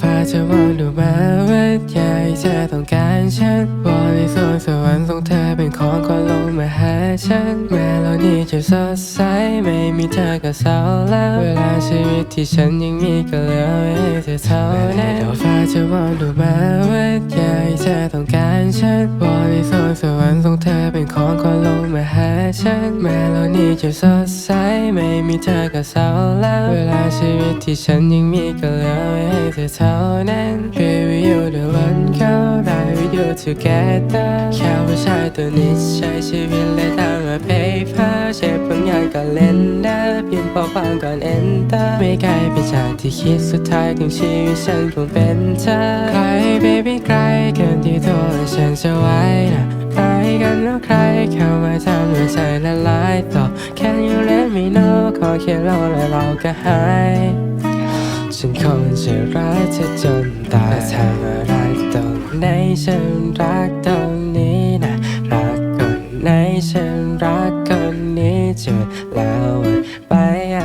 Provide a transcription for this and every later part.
ฟ้าจะมองดูมาว่าใหญ่เธอต้องการฉันบริสุทธิ์สวรรค์ส่งเธอเป็นของก็ลงมาหาฉันแม้โลกนี้จะสดใสไม่มีเธอก็เศร้าแล้วเวลาชีวิตที่ฉันยังมีก็เหลือไว้ให้เธอเท่านั้นดอกฟ้าจะมองดูมาว่าใหญ่เธอต้องการฉันบริสุทธิ์สวรรค์ส่ง ฉันแม้โลกนี้จะสดใสไม่มีเธอก็เศร้าแล้ว เวลาชีวิตที่ฉันยังมีก็เหลือไว้ให้เธอเท่านั้น Baby you the one girl right with you together แค่ผู้ชายตัวนี้ใช้ชีวิตและตามมา paper เชฟบางอย่างก็เล่นได้พิมพ์ข้อความก่อน enter ไม่ไกลไปจากที่คิดสุดท้ายของชีวิตฉันคงเป็นเธอใคร baby ใครเกินที่ตัวฉันจะไว้นะใครกันแล้วใครเข้ามาทำ อแค่เราและเราก็หาย ฉันคงจะรักเธอจนตายทำอะไรตรงไหนฉันรักตรงนี้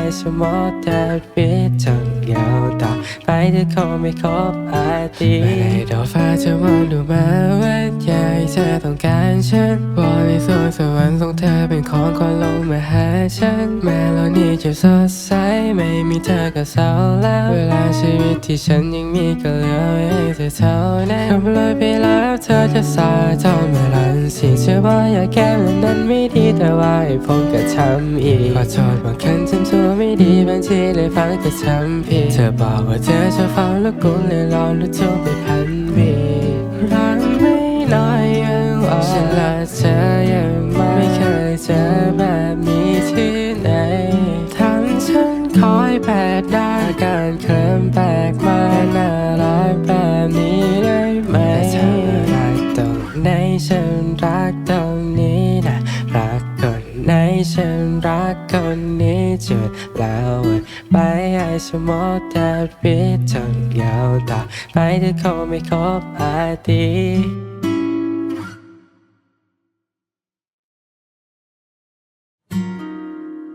ให้สมมติแต่วิตจนยาต่อไปเธอคงไม่ครบอาทิตย์ไม่ได้ดอกฟ้าจะมองดูมาว่าใหญ่เธอต้องการฉันบริสุทธิ์สวรรค์ส่งเธอเป็นของก็ลงมาหาฉันแม้โลกนี้จะสดใสไม่มีเธอก็เศร้าแล้ว เวลาชีวิตที่ฉันยังมีก็เหลือไว้ให้เธอเท่านั้นทำเลยไปแล้วเธอจะสาทอนเมื่อรันสิเชื่อว่าอยากแก้มันนั้นไม่ดีแต่ว่าให้ผมก็ทำอีกขอโทษบางครั้งทำตัวไม่ดีบางทีเลยฟังก็ทำผิดเธอบอกว่าเธอชอบฟังแล้วกูเลยรอรู้ทุกไปพันปีรักไม่น้อยยังอ่อนฉันรักเธอ รักตรงนี้นะรักคนไหนฉันรักคนนี้จุดแล้ววันไปให้สมมติแต่วิตจนยาต่อไปเธอคงไม่ครบอาที